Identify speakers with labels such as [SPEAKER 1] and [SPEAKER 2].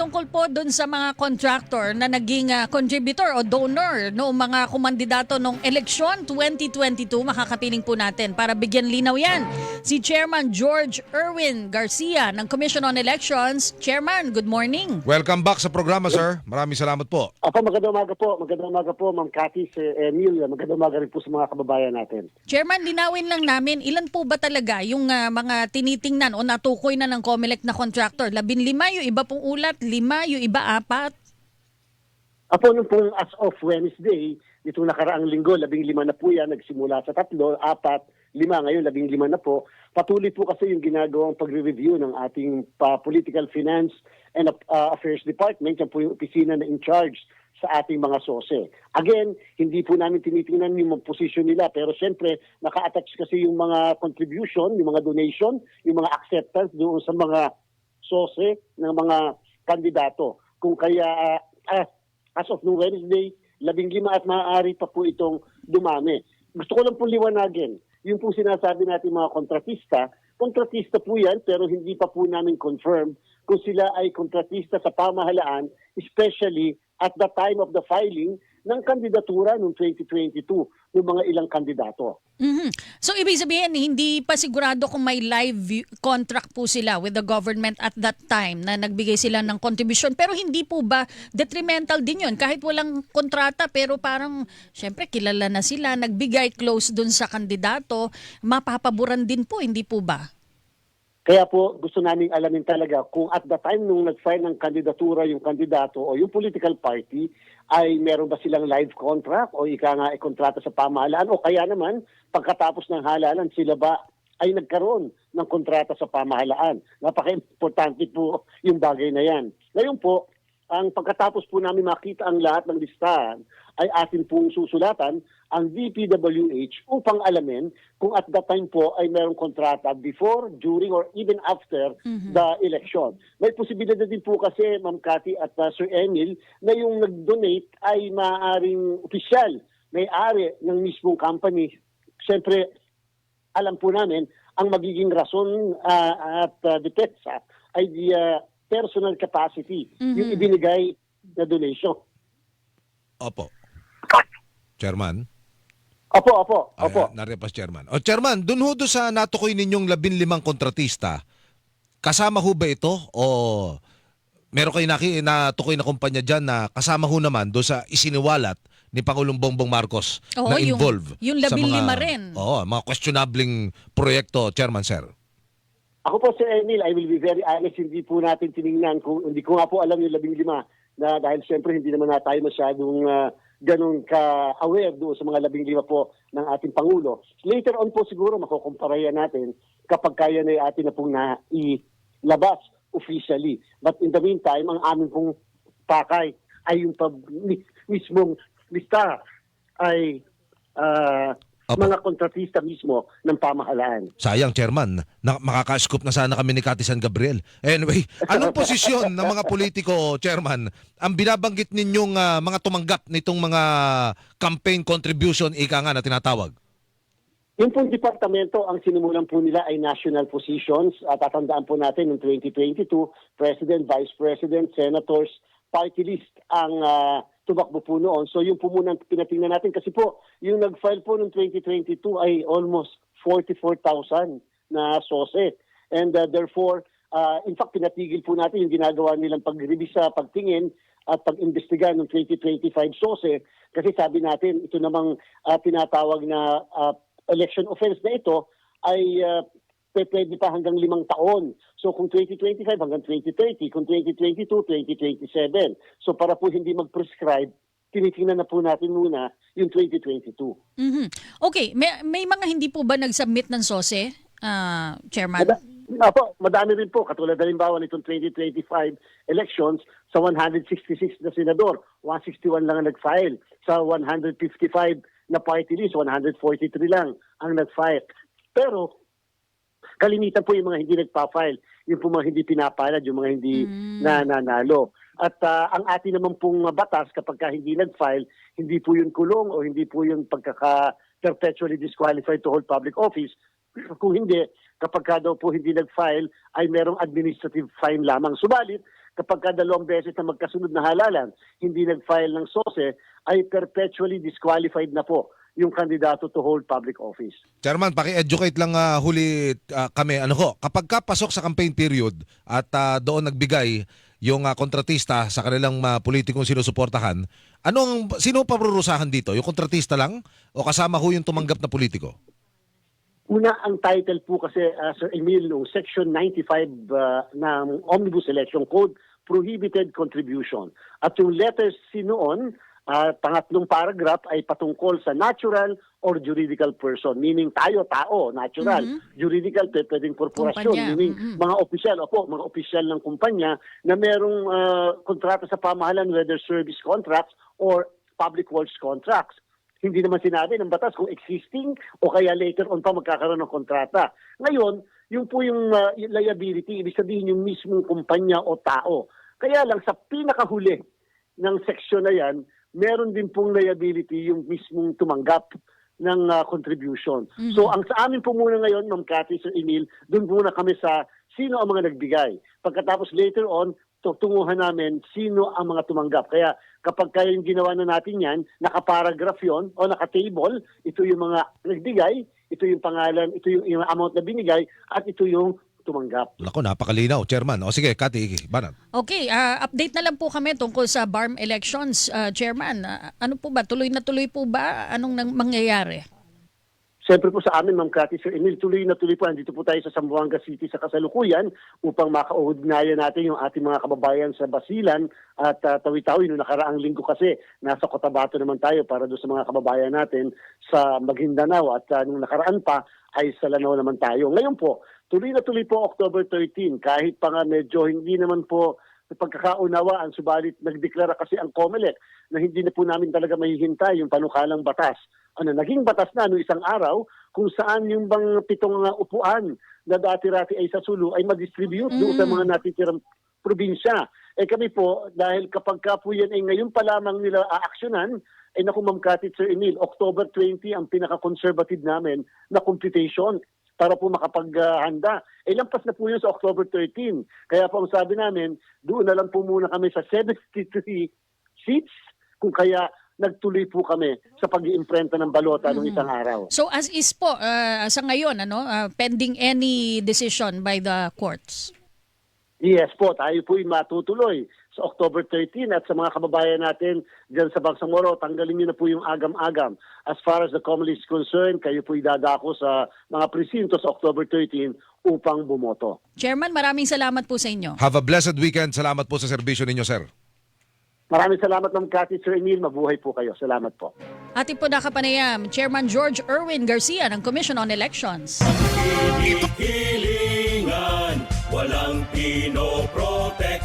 [SPEAKER 1] tungkol po doon sa mga contractor na naging ah, contributor o donor no mga kumandidato nung eleksyon 2022 makakapiling po natin para bigyan linaw yan. Si Chairman George Erwin Garcia ng Commission on Elections. Chairman, good morning.
[SPEAKER 2] Welcome back sa programa, sir. Maraming salamat po.
[SPEAKER 3] Apo, magandang umaga po. Magandang umaga po, Ma'am Cathy, si Emilia. Magandang umaga rin po sa mga kababayan natin.
[SPEAKER 1] Chairman, linawin lang namin, ilan po ba talaga yung ah, mga tinitingnan o natukoy na ng COMELEC na contractor? Labin lima, yung iba pong ulat, lima, yung iba apat.
[SPEAKER 3] Apo, nung pong as of Wednesday, itong nakaraang linggo, labing lima na po yan, nagsimula sa tatlo, apat, lima, ngayon labing lima na po. Patuloy po kasi yung ginagawang pagre-review ng ating pa Political Finance and uh, Affairs Department, yan po yung opisina na in charge sa ating mga sose. Again, hindi po namin tinitingnan yung position nila, pero siyempre, naka-attach kasi yung mga contribution, yung mga donation, yung mga acceptance doon sa mga sose ng mga kandidato. Kung kaya, ah, as of no Wednesday, labing lima at maaari pa po itong dumami. Gusto ko lang po liwanagin, yung po sinasabi natin mga kontratista, kontratista po yan pero hindi pa po namin confirm kung sila ay kontratista sa pamahalaan, especially at the time of the filing ng kandidatura noong 2022 ng mga ilang kandidato.
[SPEAKER 1] Mhm. So ibig sabihin hindi pa sigurado kung may live contract po sila with the government at that time na nagbigay sila ng contribution pero hindi po ba detrimental din yun kahit walang kontrata pero parang syempre kilala na sila nagbigay close dun sa kandidato mapapaboran din po hindi po ba?
[SPEAKER 3] Kaya po gusto naming alamin talaga kung at the time nung nag-file ng kandidatura yung kandidato o yung political party ay meron ba silang live contract o ika nga ay kontrata sa pamahalaan o kaya naman pagkatapos ng halalan sila ba ay nagkaroon ng kontrata sa pamahalaan. Napaka-importante po yung bagay na yan. Ngayon po, ang pagkatapos po namin makita ang lahat ng listahan ay atin pong susulatan ang DPWH upang alamin kung at that time po ay mayroong kontrata before, during, or even after the election. May posibilidad din po kasi, Ma'am Cathy at uh, Sir Emil, na yung nag-donate ay maaaring opisyal, may-ari ng mismong company. Siyempre, alam po namin, ang magiging rason ah, at uh, depensa ay the ah, personal capacity, yung ibinigay na donation.
[SPEAKER 2] Opo. Chairman.
[SPEAKER 3] Opo, opo,
[SPEAKER 2] Ay,
[SPEAKER 3] opo.
[SPEAKER 2] Narepas, Chairman. O, Chairman, dun ho sa natukoy ninyong labin limang kontratista, kasama ho ba ito o meron kayo naki, natukoy na kumpanya dyan na kasama ho naman doon sa isiniwalat ni Pangulong Bongbong Marcos
[SPEAKER 1] Oo,
[SPEAKER 2] na
[SPEAKER 1] yung-
[SPEAKER 2] involve
[SPEAKER 1] yung
[SPEAKER 2] sa
[SPEAKER 1] labing
[SPEAKER 2] mga,
[SPEAKER 1] lima rin.
[SPEAKER 2] Oo, mga questionabling proyekto, Chairman, sir.
[SPEAKER 3] Ako po si Emil, I will be very honest, hindi po natin tiningnan, kung, hindi ko nga po alam yung labing lima, na dahil siyempre hindi naman na tayo masyadong uh, ganun ka-aware doon sa mga labing lima po ng ating Pangulo. Later on po siguro makukumpara yan natin kapag kaya na atin na pong nailabas officially. But in the meantime, ang amin pong pakay ay yung pag, mi- mismong lista ay ah,
[SPEAKER 2] Opo.
[SPEAKER 3] mga kontratista mismo ng pamahalaan.
[SPEAKER 2] Sayang, Chairman, na makaka-scoop na sana kami ni Kati San Gabriel. Anyway, anong posisyon ng mga politiko, Chairman, ang binabanggit ninyong ah, mga tumanggap nitong mga campaign contribution, ika nga na tinatawag?
[SPEAKER 3] Yung pong departamento, ang sinimulan po nila ay national positions. At tatandaan po natin noong 2022, President, Vice President, Senators, party list ang ah, tumakbo po noon. So yung po muna pinatingnan natin kasi po, yung nag-file po noong 2022 ay almost 44,000 na sose. And ah, therefore, ah, in fact, pinatigil po natin yung ginagawa nilang pag-revisa, pagtingin at pag-imbestiga ng 2025 sose kasi sabi natin ito namang ah, tinatawag na ah, election offense na ito ay uh, pwede pa hanggang limang taon. So kung 2025 hanggang 2030, kung 2022, 2027. So para po hindi mag-prescribe, tinitingnan na po natin muna yung 2022.
[SPEAKER 1] Mhm. Okay, may, may mga hindi po ba nag-submit ng SOSE, ah, Chairman?
[SPEAKER 3] Mada- Apo, madami rin po. Katulad na limbawa nitong 2025 elections, sa 166 na senador, 161 lang ang nag-file. Sa 155 na party list, 143 lang ang nag-file. Pero, kalimitan po yung mga hindi nagpa-file, yung po mga hindi pinapalad, yung mga hindi na nanalo. At ah, ang atin naman pong batas, kapag ka hindi nag-file, hindi po yun kulong o hindi po yun pagkaka perpetually disqualified to hold public office. Kung hindi, kapag ka daw po hindi nag-file, ay merong administrative fine lamang. Subalit, kapag ka dalawang beses na magkasunod na halalan, hindi nag-file ng SOSE, ay perpetually disqualified na po yung kandidato to hold public office.
[SPEAKER 2] Chairman, paki-educate lang ah, huli ah, kami. Ano ko, kapag ka pasok sa campaign period at ah, doon nagbigay yung ah, kontratista sa kanilang uh, politikong sinusuportahan, anong sino parurusahan dito? Yung kontratista lang o kasama ho yung tumanggap na politiko?
[SPEAKER 3] Una, ang title po kasi, uh, Sir Emil, nung Section 95 uh, ng Omnibus Election Code, Prohibited Contribution. At yung letter C noon, uh, pangatlong paragraph ay patungkol sa natural or juridical person. Meaning tayo, tao, natural. Juridical, p- pwedeng korporasyon.
[SPEAKER 1] Kumpanya,
[SPEAKER 3] Meaning
[SPEAKER 1] mhm.
[SPEAKER 3] mga opisyal, opo, mga opisyal ng kumpanya na merong uh, kontrata sa pamahalan, whether service contracts or public works contracts hindi naman sinabi ng batas kung existing o kaya later on pa magkakaroon ng kontrata. Ngayon, yung po yung, uh, liability, ibig sabihin yung mismong kumpanya o tao. Kaya lang sa pinakahuli ng section na yan, meron din pong liability yung mismong tumanggap ng uh, contribution. So ang sa amin po muna ngayon, Ma'am Cathy, Sir Emil, doon muna kami sa sino ang mga nagbigay. Pagkatapos later on, tutunguhan namin sino ang mga tumanggap. Kaya kapag kayo yung ginawa na natin yan, nakaparagraph yon o nakatable, ito yung mga nagbigay, ito yung pangalan, ito yung, yung amount na binigay, at ito yung tumanggap.
[SPEAKER 2] Nako, napakalinaw, Chairman. O sige, Kati, Banat.
[SPEAKER 1] Okay, ah, update na lang po kami tungkol sa BARM elections, ah, Chairman. Ah, ano po ba? Tuloy na tuloy po ba? Anong nang mangyayari?
[SPEAKER 3] Siyempre po sa amin, Ma'am Cathy, Sir Emil, tuloy na tuloy po. Andito po tayo sa Zamboanga City sa kasalukuyan upang makaugnayan natin yung ating mga kababayan sa Basilan at uh, Tawi-Tawi. Noong nakaraang linggo kasi, nasa Cotabato naman tayo para doon sa mga kababayan natin sa Maguindanao. At uh, nung nakaraan pa, ay sa Lanao naman tayo. Ngayon po, tuloy na tuloy po October 13. Kahit pa nga medyo hindi naman po sa pagkakaunawaan, subalit nagdeklara kasi ang COMELEC na hindi na po namin talaga mahihintay yung panukalang batas. Ano, naging batas na no isang araw kung saan yung bang pitong upuan na dati-rati ay sa Sulu ay mag-distribute doon sa mga natitirang probinsya. Eh kami po, dahil kapag ka po yan ay ngayon pa lamang nila aaksyonan, eh naku Ma'am Katit Sir Emil, October 20 ang pinaka-conservative namin na computation para po makapaghanda. Eh, lampas na po yun sa October 13. Kaya po ang sabi namin, doon na lang po muna kami sa 73 seats, kung kaya nagtuloy po kami sa pag iimprenta ng balota nung isang araw.
[SPEAKER 1] So as is po ah, sa ngayon ano, ah, pending any decision by the courts.
[SPEAKER 3] Yes po, tayo po'y matutuloy sa October 13 at sa mga kababayan natin dyan sa Bangsamoro, tanggalin niyo na po yung agam-agam. As far as the Comelec is concerned, kayo po'y dadako sa mga presinto sa October 13 upang bumoto.
[SPEAKER 1] Chairman, maraming salamat po sa inyo.
[SPEAKER 2] Have a blessed weekend. Salamat po sa serbisyo ninyo, sir.
[SPEAKER 3] Maraming salamat Ma'am Cathy, Sir Emil. Mabuhay po kayo. Salamat po.
[SPEAKER 1] Ating po nakapanayam, Chairman George Erwin Garcia ng Commission on Elections.
[SPEAKER 4] Hilingan, Walang pinoprotek